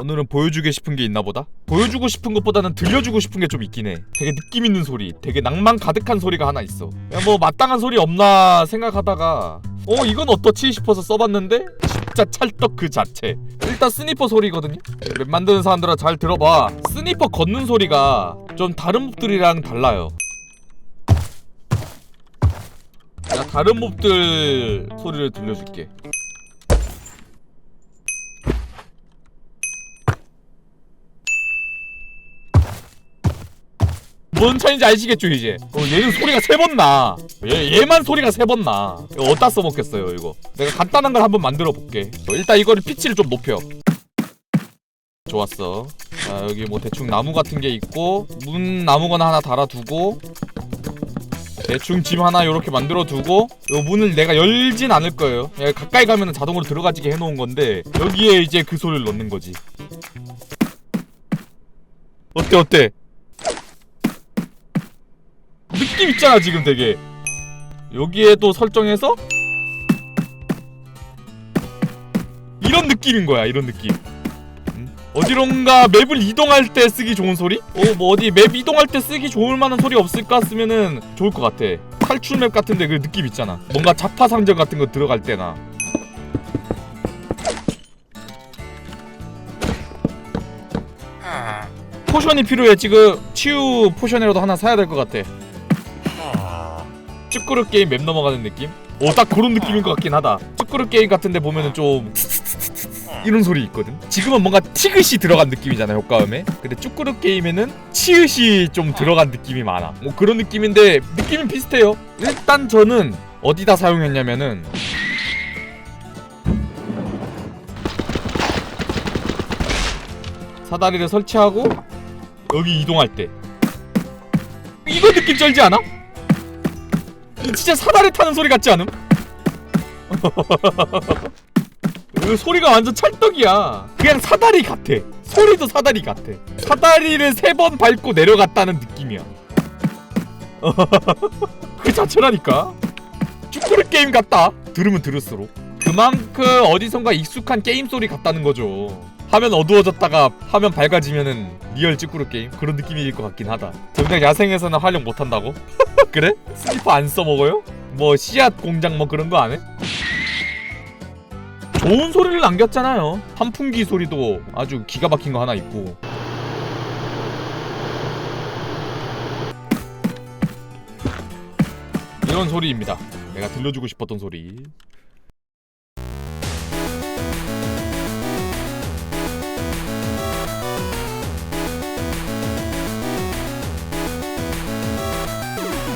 오늘은 보여주고 싶은 게 있나 보다? 보여주고 싶은 것보다는 들려주고 싶은 게 좀 있긴 해. 되게 느낌 있는 소리 되게 낭만 가득한 소리가 하나 있어. 야, 뭐 마땅한 소리 없나 생각하다가 어 이건 어떻지 싶어서 써봤는데 진짜 찰떡 그 자체. 일단 스니퍼 소리거든요? 맵 만드는 사람들아 잘 들어봐. 스니퍼 걷는 소리가 좀 다른 몹들이랑 달라요. 내가 다른 몹들 소리를 들려줄게 뭔 차이인지 아시겠죠 이제? 어, 얘는 소리가 세 번 나. 얘, 얘만 소리가 세 번 나. 이거 어디다 써먹겠어요 이거? 내가 간단한 걸 한번 만들어 볼게. 어, 일단 이거를 피치를 좀 높여. 좋았어. 자 여기 뭐 대충 나무 같은 게 있고 문 나무거나 하나 달아두고 대충 집 하나 요렇게 만들어 두고 요 문을 내가 열진 않을 거예요. 그냥 가까이 가면 자동으로 들어가지게 해놓은 건데 여기에 이제 그 소리를 넣는 거지. 어때 어때 느낌 있잖아 지금 되게. 여기에도 설정해서? 이런 느낌인 거야 이런 느낌. 음? 어디론가 맵을 이동할 때 쓰기 좋은 소리? 어 뭐 어디 맵 이동할 때 쓰기 좋을 만한 소리 없을까 쓰면은 좋을 것 같아. 탈출 맵 같은데 그 느낌 있잖아. 뭔가 자파 상점 같은 거 들어갈 때나. 포션이 필요해. 지금 치유 포션이라도 하나 사야 될 것 같아 쭈꾸르 게임 맵 넘어가는 느낌? 오딱 그런 느낌인 것 같긴 하다. 쭈꾸르 게임 같은데 보면은 좀 이런 소리 있거든? 지금은 뭔가 티귿이 들어간 느낌이잖아 효과음에. 근데 쭈꾸르 게임에는 치읓이 좀 들어간 느낌이 많아. 뭐 그런 느낌인데 느낌은 비슷해요. 일단 저는 어디다 사용했냐면은 사다리를 설치하고 여기 이동할 때. 이거 느낌 쩔지 않아? 이 진짜 사다리 타는 소리 같지 않음? 그 소리가 완전 찰떡이야. 그냥 사다리 같아. 소리도 사다리 같아. 사다리를 세 번 밟고 내려갔다는 느낌이야. 그 자체라니까. 쭈꾸르 게임 같다. 들으면 들을수록. 그만큼 어디선가 익숙한 게임 소리 같다는 거죠. 화면 어두워졌다가 화면 밝아지면은 리얼 쭈꾸르 게임 그런 느낌일 것 같긴 하다. 정작 야생에서는 활용 못 한다고? 그래? 스니퍼 안 써먹어요? 뭐 씨앗 공장 뭐 그런 거 안 해? 좋은 소리를 남겼잖아요. 환풍기 소리도 아주 기가 막힌 거 하나 있고. 이런 소리입니다. 내가 들려주고 싶었던 소리.